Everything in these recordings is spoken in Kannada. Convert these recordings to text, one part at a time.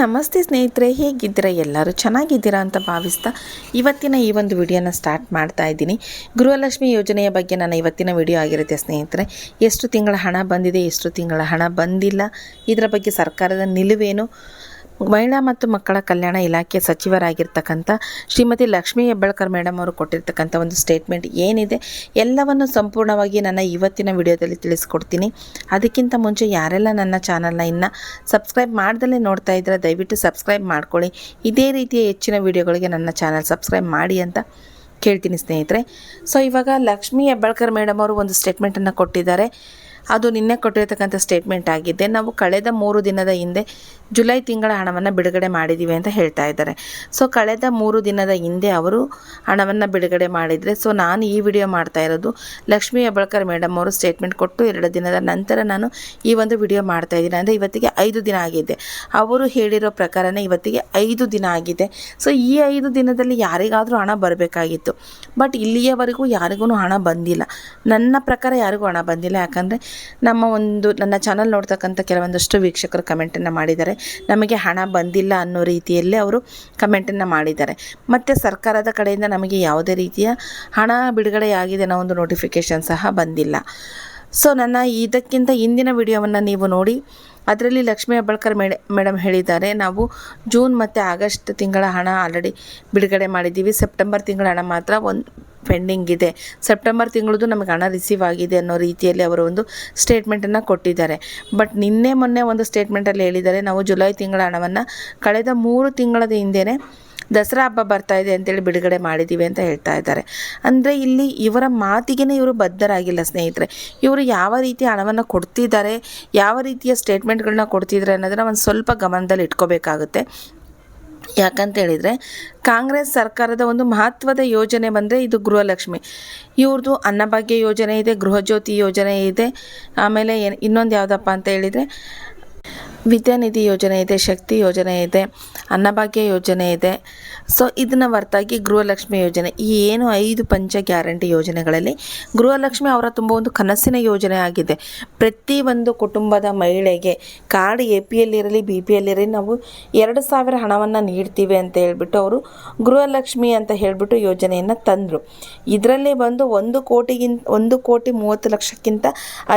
ನಮಸ್ತೆ ಸ್ನೇಹಿತರೆ, ಹೇಗಿದ್ದೀರಾ? ಎಲ್ಲರೂ ಚೆನ್ನಾಗಿದ್ದೀರಾ ಅಂತ ಭಾವಿಸ್ತಾ ಇವತ್ತಿನ ಈ ಒಂದು ವಿಡಿಯೋನ ಸ್ಟಾರ್ಟ್ ಮಾಡ್ತಾ ಇದ್ದೀನಿ. ಗೃಹಲಕ್ಷ್ಮಿ ಯೋಜನೆಯ ಬಗ್ಗೆ ನನ್ನ ಇವತ್ತಿನ ವಿಡಿಯೋ ಆಗಿರುತ್ತೆ ಸ್ನೇಹಿತರೆ. ಎಷ್ಟು ತಿಂಗಳ ಹಣ ಬಂದಿದೆ, ಎಷ್ಟು ತಿಂಗಳ ಹಣ ಬಂದಿಲ್ಲ, ಇದರ ಬಗ್ಗೆ ಸರ್ಕಾರದ ನಿಲುವೇನು? ಮಹಿಳಾ ಮತ್ತು ಮಕ್ಕಳ ಕಲ್ಯಾಣ ಇಲಾಖೆ ಸಚಿವರಾಗಿರ್ತಕ್ಕಂಥ ಶ್ರೀಮತಿ ಲಕ್ಷ್ಮೀ ಹೆಬ್ಬಳ್ಕರ್ ಮೇಡಮ್ ಅವರು ಕೊಟ್ಟಿರ್ತಕ್ಕಂಥ ಒಂದು ಸ್ಟೇಟ್ಮೆಂಟ್ ಏನಿದೆ, ಎಲ್ಲವನ್ನು ಸಂಪೂರ್ಣವಾಗಿ ನನ್ನ ಇವತ್ತಿನ ವಿಡಿಯೋದಲ್ಲಿ ತಿಳಿಸ್ಕೊಡ್ತೀನಿ. ಅದಕ್ಕಿಂತ ಮುಂಚೆ ಯಾರೆಲ್ಲ ನನ್ನ ಚಾನಲ್ನ ಇನ್ನು ಸಬ್ಸ್ಕ್ರೈಬ್ ಮಾಡ್ದಲೇ ನೋಡ್ತಾ ಇದ್ದರೆ ದಯವಿಟ್ಟು ಸಬ್ಸ್ಕ್ರೈಬ್ ಮಾಡ್ಕೊಳ್ಳಿ. ಇದೇ ರೀತಿಯ ಹೆಚ್ಚಿನ ವಿಡಿಯೋಗಳಿಗೆ ನನ್ನ ಚಾನಲ್ ಸಬ್ಸ್ಕ್ರೈಬ್ ಮಾಡಿ ಅಂತ ಕೇಳ್ತೀನಿ ಸ್ನೇಹಿತರೆ. ಸೊ ಇವಾಗ ಲಕ್ಷ್ಮೀ ಹೆಬ್ಬಳ್ಕರ್ ಮೇಡಮ್ ಅವರು ಒಂದು ಸ್ಟೇಟ್ಮೆಂಟನ್ನು ಕೊಟ್ಟಿದ್ದಾರೆ. ಅದು ನಿನ್ನೆ ಕೊಟ್ಟಿರತಕ್ಕಂಥ ಸ್ಟೇಟ್ಮೆಂಟ್ ಆಗಿದೆ. ನಾವು ಕಳೆದ ಮೂರು ದಿನದ ಹಿಂದೆ ಜುಲೈ ತಿಂಗಳ ಹಣವನ್ನು ಬಿಡುಗಡೆ ಮಾಡಿದ್ದೀವಿ ಅಂತ ಹೇಳ್ತಾ ಇದ್ದಾರೆ. ಸೊ ಕಳೆದ ಮೂರು ದಿನದ ಹಿಂದೆ ಅವರು ಹಣವನ್ನು ಬಿಡುಗಡೆ ಮಾಡಿದರೆ ಸೊ ನಾನು ಈ ವಿಡಿಯೋ ಮಾಡ್ತಾ ಇರೋದು ಲಕ್ಷ್ಮೀ ಅಬಳ್ಕರ್ ಮೇಡಮ್ ಅವರು ಸ್ಟೇಟ್ಮೆಂಟ್ ಕೊಟ್ಟು ಎರಡು ದಿನದ ನಂತರ ನಾನು ಈ ಒಂದು ವಿಡಿಯೋ ಮಾಡ್ತಾ ಇದ್ದೀನಿ. ಅಂದರೆ ಇವತ್ತಿಗೆ ಐದು ದಿನ ಆಗಿದೆ. ಅವರು ಹೇಳಿರೋ ಪ್ರಕಾರನೇ ಇವತ್ತಿಗೆ ಐದು ದಿನ ಆಗಿದೆ. ಸೊ ಈ ಐದು ದಿನದಲ್ಲಿ ಯಾರಿಗಾದರೂ ಹಣ ಬರಬೇಕಾಗಿತ್ತು. ಬಟ್ ಇಲ್ಲಿಯವರೆಗೂ ಯಾರಿಗೂ ಹಣ ಬಂದಿಲ್ಲ. ನನ್ನ ಪ್ರಕಾರ ಯಾರಿಗೂ ಹಣ ಬಂದಿಲ್ಲ. ಯಾಕಂದರೆ ನಮ್ಮ ಒಂದು, ನನ್ನ ಚಾನಲ್ ನೋಡ್ತಕ್ಕಂಥ ಕೆಲವೊಂದಷ್ಟು ವೀಕ್ಷಕರು ಕಮೆಂಟನ್ನು ಮಾಡಿದ್ದಾರೆ. ನಮಗೆ ಹಣ ಬಂದಿಲ್ಲ ಅನ್ನೋ ರೀತಿಯಲ್ಲಿ ಅವರು ಕಮೆಂಟನ್ನು ಮಾಡಿದ್ದಾರೆ. ಮತ್ತು ಸರ್ಕಾರದ ಕಡೆಯಿಂದ ನಮಗೆ ಯಾವುದೇ ರೀತಿಯ ಹಣ ಬಿಡುಗಡೆಯಾಗಿದೆ ಅನ್ನೋ ಒಂದು ನೋಟಿಫಿಕೇಷನ್ ಸಹ ಬಂದಿಲ್ಲ. ಸೊ ನನ್ನ ಇದಕ್ಕಿಂತ ಹಿಂದಿನ ವಿಡಿಯೋವನ್ನು ನೀವು ನೋಡಿ, ಅದರಲ್ಲಿ ಲಕ್ಷ್ಮೀ ಅಬ್ಬಳ್ಕರ್ ಮೇಡ ಮೇಡಮ್ ಹೇಳಿದ್ದಾರೆ, ನಾವು ಜೂನ್ ಮತ್ತು ಆಗಸ್ಟ್ ತಿಂಗಳ ಹಣ ಆಲ್ರೆಡಿ ಬಿಡುಗಡೆ ಮಾಡಿದ್ದೀವಿ. ಸೆಪ್ಟೆಂಬರ್ ತಿಂಗಳ ಹಣ ಮಾತ್ರ ಒಂದು ಪೆಂಡಿಂಗ್ ಇದೆ. ಸೆಪ್ಟೆಂಬರ್ ತಿಂಗಳದು ನಮಗೆ ಹಣ ರಿಸೀವ್ ಆಗಿದೆ ಅನ್ನೋ ರೀತಿಯಲ್ಲಿ ಅವರು ಒಂದು ಸ್ಟೇಟ್ಮೆಂಟನ್ನು ಕೊಟ್ಟಿದ್ದಾರೆ. ಬಟ್ ನಿನ್ನೆ ಮೊನ್ನೆ ಒಂದು ಸ್ಟೇಟ್ಮೆಂಟಲ್ಲಿ ಹೇಳಿದ್ದಾರೆ, ನಾವು ಜುಲೈ ತಿಂಗಳ ಹಣವನ್ನು ಕಳೆದ ಮೂರು ತಿಂಗಳದ ಹಿಂದೆಯೇ ದಸರಾ ಹಬ್ಬ ಬರ್ತಾ ಇದೆ ಅಂತೇಳಿ ಬಿಡುಗಡೆ ಮಾಡಿದ್ದೀವಿ ಅಂತ ಹೇಳ್ತಾ ಇದ್ದಾರೆ. ಅಂದರೆ ಇಲ್ಲಿ ಇವರ ಮಾತಿಗೆ ಇವರು ಬದ್ಧರಾಗಿಲ್ಲ ಸ್ನೇಹಿತರೆ. ಇವರು ಯಾವ ರೀತಿ ಹಣವನ್ನು ಕೊಡ್ತಿದ್ದಾರೆ, ಯಾವ ರೀತಿಯ ಸ್ಟೇಟ್ಮೆಂಟ್ಗಳನ್ನ ಕೊಡ್ತಿದ್ದಾರೆ ಅನ್ನೋದನ್ನ ಒಂದು ಸ್ವಲ್ಪ ಗಮನದಲ್ಲಿ ಇಟ್ಕೋಬೇಕಾಗುತ್ತೆ ಯಾಕಂತ ಹೇಳಿದರೆ ಕಾಂಗ್ರೆಸ್ ಸರ್ಕಾರದ ಒಂದು ಮಹತ್ವದ ಯೋಜನೆ ಬಂದರೆ ಇದು ಗೃಹಲಕ್ಷ್ಮಿ. ಇವ್ರದ್ದು ಅನ್ನಭಾಗ್ಯ ಯೋಜನೆ ಇದೆ, ಗೃಹಜ್ಯೋತಿ ಯೋಜನೆ ಇದೆ. ಆಮೇಲೆ ಇನ್ನೊಂದು ಯಾವುದಪ್ಪ ಅಂತ ಹೇಳಿದರೆ ವಿದ್ಯಾನಿಧಿ ಯೋಜನೆ ಇದೆ, ಶಕ್ತಿ ಯೋಜನೆ ಇದೆ, ಅನ್ನಭಾಗ್ಯ ಯೋಜನೆ ಇದೆ. ಸೊ ಇದನ್ನು ಹೊರತಾಗಿ ಗೃಹಲಕ್ಷ್ಮಿ ಯೋಜನೆ. ಈ ಏನು ಐದು ಪಂಚ ಗ್ಯಾರಂಟಿ ಯೋಜನೆಗಳಲ್ಲಿ ಗೃಹಲಕ್ಷ್ಮಿ ಅವರ ತುಂಬ ಒಂದು ಕನಸಿನ ಯೋಜನೆ ಆಗಿದೆ. ಪ್ರತಿ ಒಂದು ಕುಟುಂಬದ ಮಹಿಳೆಗೆ ಕಾರ್ಡ್ ಎ ಪಿ ಎಲ್ಲಿರಲಿ ಬಿ ಪಿ ಎಲ್ಲಿರಲಿ ನಾವು ಎರಡು ಸಾವಿರ ಹಣವನ್ನು ನೀಡ್ತೀವಿ ಅಂತ ಹೇಳಿಬಿಟ್ಟು ಅವರು ಗೃಹಲಕ್ಷ್ಮಿ ಅಂತ ಹೇಳಿಬಿಟ್ಟು ಯೋಜನೆಯನ್ನು ತಂದರು. ಇದರಲ್ಲಿ ಬಂದು ಒಂದು ಕೋಟಿಗಿಂತ ಒಂದು ಕೋಟಿ ಮೂವತ್ತು ಲಕ್ಷಕ್ಕಿಂತ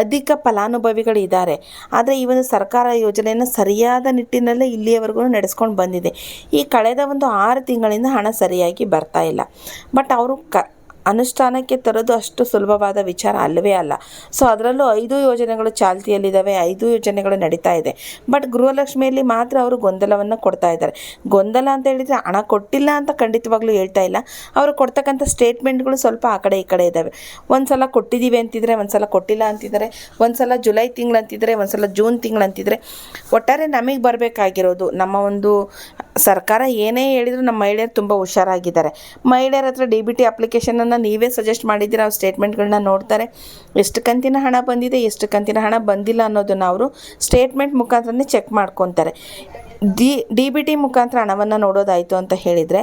ಅಧಿಕ ಫಲಾನುಭವಿಗಳಿದ್ದಾರೆ. ಆದರೆ ಈ ಒಂದು ಸರ್ಕಾರ ಯೋಜನೆಯನ್ನು ಸರಿಯಾದ ನಿಟ್ಟಿನಲ್ಲೇ ಇಲ್ಲಿಯವರೆಗೂ ನಡೆಸ್ಕೊಂಡು ಬಂದಿದೆ. ಈ ಕಳೆದ ಒಂದು ಆರು ತಿಂಗಳಿಂದ ಹಣ ಸರಿಯಾಗಿ ಬರ್ತಾ ಇಲ್ಲ. ಬಟ್ ಅವರು ಕ ಅನುಷ್ಠಾನಕ್ಕೆ ತರೋದು ಅಷ್ಟು ಸುಲಭವಾದ ವಿಚಾರ ಅಲ್ಲವೇ ಅಲ್ಲ. ಸೊ ಅದರಲ್ಲೂ ಐದು ಯೋಜನೆಗಳು ಚಾಲ್ತಿಯಲ್ಲಿದ್ದಾವೆ ಐದು ಯೋಜನೆಗಳು ನಡೀತಾ ಇದೆ. ಬಟ್ ಗೃಹಲಕ್ಷ್ಮಿಯಲ್ಲಿ ಮಾತ್ರ ಅವರು ಗೊಂದಲವನ್ನು ಕೊಡ್ತಾ ಇದ್ದಾರೆ. ಗೊಂದಲ ಅಂತ ಹೇಳಿದರೆ ಹಣ ಕೊಟ್ಟಿಲ್ಲ ಅಂತ ಖಂಡಿತವಾಗ್ಲೂ ಹೇಳ್ತಾ ಇಲ್ಲ. ಅವರು ಕೊಡ್ತಕ್ಕಂಥ ಸ್ಟೇಟ್ಮೆಂಟ್ಗಳು ಸ್ವಲ್ಪ ಆ ಕಡೆ ಈ ಕಡೆ ಇದ್ದಾವೆ ಒಂದು ಸಲ ಕೊಟ್ಟಿದ್ದೀವಿ ಅಂತಿದ್ರೆ ಒಂದು ಸಲ ಕೊಟ್ಟಿಲ್ಲ ಅಂತಿದ್ದಾರೆ. ಒಂದು ಸಲ ಜುಲೈ ತಿಂಗಳು ಅಂತಿದ್ರೆ ಒಂದು ಸಲ ಜೂನ್ ತಿಂಗಳು ಅಂತಿದ್ರೆ, ಒಟ್ಟಾರೆ ನಮಗೆ ಬರಬೇಕಾಗಿರೋದು. ನಮ್ಮ ಒಂದು ಸರ್ಕಾರ ಏನೇ ಹೇಳಿದರೂ ನಮ್ಮ ಮಹಿಳೆಯರು ತುಂಬ ಹುಷಾರಾಗಿದ್ದಾರೆ. ಮಹಿಳೆಯರ ಹತ್ರ ಡಿ ಬಿ ಟಿ ಅಪ್ಲಿಕೇಶನನ್ನು ನೀವೇ ಸಜೆಸ್ಟ್ ಮಾಡಿದ್ದೀರಾ? ಅವ್ರ ಸ್ಟೇಟ್ಮೆಂಟ್ಗಳನ್ನ ನೋಡ್ತಾರೆ. ಎಷ್ಟು ಕಂತಿನ ಹಣ ಬಂದಿದೆ, ಎಷ್ಟು ಕಂತಿನ ಹಣ ಬಂದಿಲ್ಲ ಅನ್ನೋದನ್ನು ಅವರು ಸ್ಟೇಟ್ಮೆಂಟ್ ಮುಖಾಂತರನೇ ಚೆಕ್ ಮಾಡ್ಕೊತಾರೆ. ಡಿ ಡಿ ಬಿ ಟಿ ಮುಖಾಂತರ ಹಣವನ್ನು ನೋಡೋದಾಯಿತು ಅಂತ ಹೇಳಿದರೆ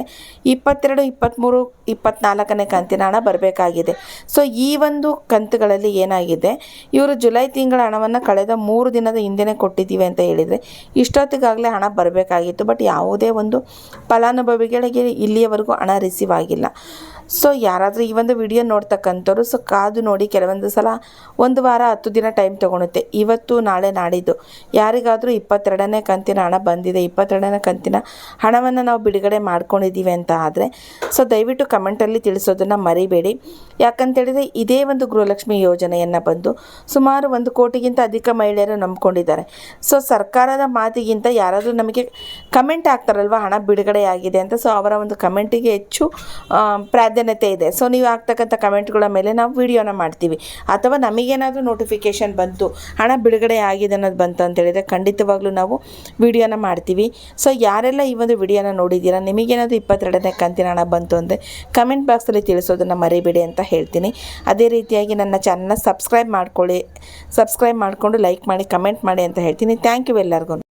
ಇಪ್ಪತ್ತೆರಡು ಇಪ್ಪತ್ತ್ಮೂರು ಇಪ್ಪತ್ತ್ನಾಲ್ಕನೇ ಕಂತಿನ ಹಣ ಬರಬೇಕಾಗಿದೆ. ಸೊ ಈ ಒಂದು ಕಂತುಗಳಲ್ಲಿ ಏನಾಗಿದೆ? ಇವರು ಜುಲೈ ತಿಂಗಳ ಹಣವನ್ನು ಕಳೆದ ಮೂರು ದಿನದ ಹಿಂದೆನೇ ಕೊಟ್ಟಿದ್ದೀವಿ ಅಂತ ಹೇಳಿದರೆ ಇಷ್ಟೊತ್ತಿಗಾಗಲೇ ಹಣ ಬರಬೇಕಾಗಿತ್ತು. ಬಟ್ ಯಾವುದೇ ಒಂದು ಫಲಾನುಭವಿಗಳಿಗೆ ಇಲ್ಲಿಯವರೆಗೂ ಹಣ ರಿಸೀವ್ ಆಗಿಲ್ಲ. ಸೊ ಯಾರಾದರೂ ಈ ಒಂದು ವಿಡಿಯೋ ನೋಡ್ತಕ್ಕಂಥವ್ರು ಸೊ ಕಾದು ನೋಡಿ ಕೆಲವೊಂದು ಸಲ ಒಂದು ವಾರ, ಹತ್ತು ದಿನ ಟೈಮ್ ತೊಗೊಳುತ್ತೆ. ಇವತ್ತು, ನಾಳೆ, ನಾಡಿದ್ದು. ಯಾರಿಗಾದರೂ ಇಪ್ಪತ್ತೆರಡನೇ ಕಂತಿನ ಹಣ ಬಂದಿದೆ, ಇಪ್ಪತ್ತೆರಡನೇ ಕಂತಿನ ಹಣವನ್ನು ನಾವು ಬಿಡುಗಡೆ ಮಾಡ್ಕೊಂಡಿದ್ದೀವಿ ಅಂತ ಆದರೆ ಸೊ ದಯವಿಟ್ಟು ಕಮೆಂಟಲ್ಲಿ ತಿಳಿಸೋದನ್ನು ಮರಿಬೇಡಿ. ಯಾಕಂತೇಳಿದರೆ, ಇದೇ ಒಂದು ಗೃಹಲಕ್ಷ್ಮಿ ಯೋಜನೆಯನ್ನು ಬಂದು ಸುಮಾರು ಒಂದು ಕೋಟಿಗಿಂತ ಅಧಿಕ ಮಹಿಳೆಯರು ನಂಬ್ಕೊಂಡಿದ್ದಾರೆ. ಸೊ ಸರ್ಕಾರದ ಮಾತಿಗಿಂತ ಯಾರಾದರೂ ನಮಗೆ ಕಮೆಂಟ್ ಆಗ್ತಾರಲ್ವ ಹಣ ಬಿಡುಗಡೆ ಆಗಿದೆ ಅಂತ ಸೊ ಅವರ ಒಂದು ಕಮೆಂಟಿಗೆ ಹೆಚ್ಚು ಪ್ರಾಧಾನ್ಯತೆ ಇದೆ. ಸೊ ನೀವು ಆಗ್ತಕ್ಕಂಥ ಕಮೆಂಟ್ಗಳ ಮೇಲೆ ನಾವು ವಿಡಿಯೋನ ಮಾಡ್ತೀವಿ. ಅಥವಾ ನಮಗೇನಾದರೂ ನೋಟಿಫಿಕೇಷನ್ ಬಂತು, ಹಣ ಬಿಡುಗಡೆ ಆಗಿದೆ ಅನ್ನೋದು ಬಂತು ಅಂತ ಹೇಳಿದರೆ ಖಂಡಿತವಾಗ್ಲೂ ನಾವು ವಿಡಿಯೋನ ಮಾಡ್ತೀವಿ. ಸೊ ಯಾರೆಲ್ಲ ಈ ಒಂದು ವಿಡಿಯೋನ ನೋಡಿದ್ದೀರಾ, ನಿಮಗೇನಾದರೂ ಇಪ್ಪತ್ತೆರಡನೇ ಕಂತಿನ ಹಣ ಬಂತು ಅಂದರೆ ಕಮೆಂಟ್ ಬಾಕ್ಸಲ್ಲಿ ತಿಳಿಸೋದನ್ನು ಮರಿಬೇಡಿ ಅಂತ ಹೇಳ್ತೀನಿ. ಅದೇ ರೀತಿಯಾಗಿ ನನ್ನ ಚಾನಲ್ನ ಸಬ್ಸ್ಕ್ರೈಬ್ ಮಾಡ್ಕೊಳ್ಳಿ ಸಬ್ಸ್ಕ್ರೈಬ್ ಮಾಡಿಕೊಂಡು ಲೈಕ್ ಮಾಡಿ ಕಮೆಂಟ್ ಮಾಡಿ ಅಂತ ಹೇಳ್ತೀನಿ. ಥ್ಯಾಂಕ್ ಯು ಎಲ್ಲರಿಗೂ